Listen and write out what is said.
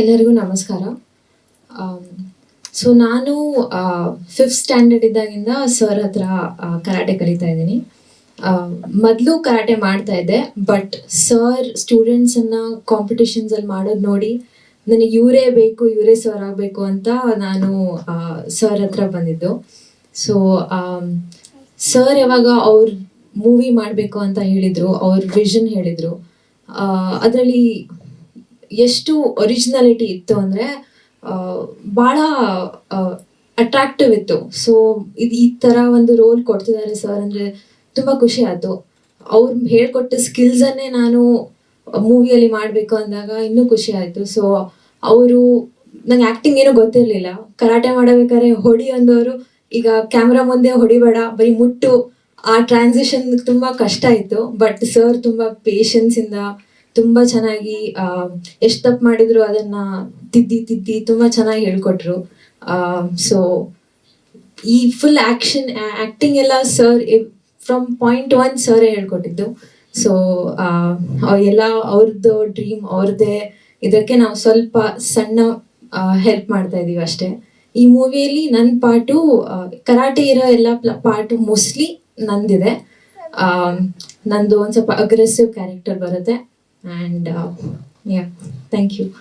ಎಲ್ಲರಿಗೂ ನಮಸ್ಕಾರ. ಸೊ ನಾನು ಫಿಫ್ತ್ ಸ್ಟ್ಯಾಂಡರ್ಡ್ ಇದ್ದಾಗಿಂದ ಸರ್ ಹತ್ರ ಕರಾಟೆ ಕಲಿತಾ ಇದ್ದೀನಿ. ಮೊದಲು ಕರಾಟೆ ಮಾಡ್ತಾ ಇದ್ದೆ ಬಟ್ ಸರ್ ಸ್ಟೂಡೆಂಟ್ಸನ್ನು ಕಾಂಪಿಟೇಷನ್ಸಲ್ಲಿ ಮಾಡೋದು ನೋಡಿ ನನಗೆ ಇವರೇ ಬೇಕು, ಇವರೇ ಸರ್ ಆಗಬೇಕು ಅಂತ ನಾನು ಸರ್ ಹತ್ರ ಬಂದಿದ್ದು. ಸೊ ಸರ್ ಯಾವಾಗ ಅವ್ರ ಮೂವಿ ಮಾಡಬೇಕು ಅಂತ ಹೇಳಿದರು, ಅವ್ರ ವಿಷನ್ ಹೇಳಿದರು ಅದರಲ್ಲಿ ಎಷ್ಟು ಒರಿಜಿನಾಲಿಟಿ ಇತ್ತು ಅಂದರೆ ಭಾಳ ಅಟ್ರಾಕ್ಟಿವ್ ಇತ್ತು. ಸೊ ಇದು ಈ ಥರ ಒಂದು ರೋಲ್ ಕೊಡ್ತಿದ್ದಾರೆ ಸರ್ ಅಂದರೆ ತುಂಬ ಖುಷಿ ಆಯಿತು. ಅವ್ರು ಹೇಳ್ಕೊಟ್ಟ ಸ್ಕಿಲ್ಸನ್ನೇ ನಾನು ಮೂವಿಯಲ್ಲಿ ಮಾಡಬೇಕು ಅಂದಾಗ ಇನ್ನೂ ಖುಷಿ ಆಯಿತು. ಸೊ ಅವರು ನಂಗೆ ಆ್ಯಕ್ಟಿಂಗ್ ಏನೂ ಗೊತ್ತಿರಲಿಲ್ಲ. ಕರಾಟೆ ಮಾಡಬೇಕಾದ್ರೆ ಹೊಡಿ ಅಂದವರು ಈಗ ಕ್ಯಾಮ್ರಾ ಮುಂದೆ ಹೊಡಿಬೇಡ, ಬರೀ ಮುಟ್ಟು. ಆ ಟ್ರಾನ್ಸಿಷನ್ ತುಂಬ ಕಷ್ಟ ಇತ್ತು. ಬಟ್ ಸರ್ ತುಂಬ ಪೇಷನ್ಸಿಂದ ತುಂಬ ಚೆನ್ನಾಗಿ ಎಷ್ಟು ತಪ್ಪು ಮಾಡಿದ್ರು ಅದನ್ನ ತಿದ್ದಿ ತಿದ್ದಿ ತುಂಬಾ ಚೆನ್ನಾಗಿ ಹೇಳ್ಕೊಟ್ರು. ಆ ಸೊ ಈ ಫುಲ್ ಆಕ್ಷನ್ ಆಕ್ಟಿಂಗ್ ಎಲ್ಲ ಸರ್ ಫ್ರಮ್ ಪಾಯಿಂಟ್ ಒನ್ ಸರೇ ಹೇಳ್ಕೊಟ್ಟಿದ್ದು. ಸೊ ಎಲ್ಲ ಅವ್ರದ್ದು ಡ್ರೀಮ್ ಅವ್ರದ್ದೇ ಇದಕ್ಕೆ ನಾವು ಸ್ವಲ್ಪ ಸಣ್ಣ ಹೆಲ್ಪ್ ಮಾಡ್ತಾ ಇದೀವಿ ಅಷ್ಟೇ. ಈ ಮೂವಿಯಲ್ಲಿ ನನ್ನ ಪಾಟು ಕರಾಟೆ ಇರೋ ಎಲ್ಲ ಪಾಟು ಮೋಸ್ಟ್ಲಿ ನಂದಿದೆ. ಆ, ನಂದು ಒಂದು ಸ್ವಲ್ಪ ಅಗ್ರೆಸಿವ್ ಕ್ಯಾರೆಕ್ಟರ್ ಬರುತ್ತೆ. And uh, yeah, thank you.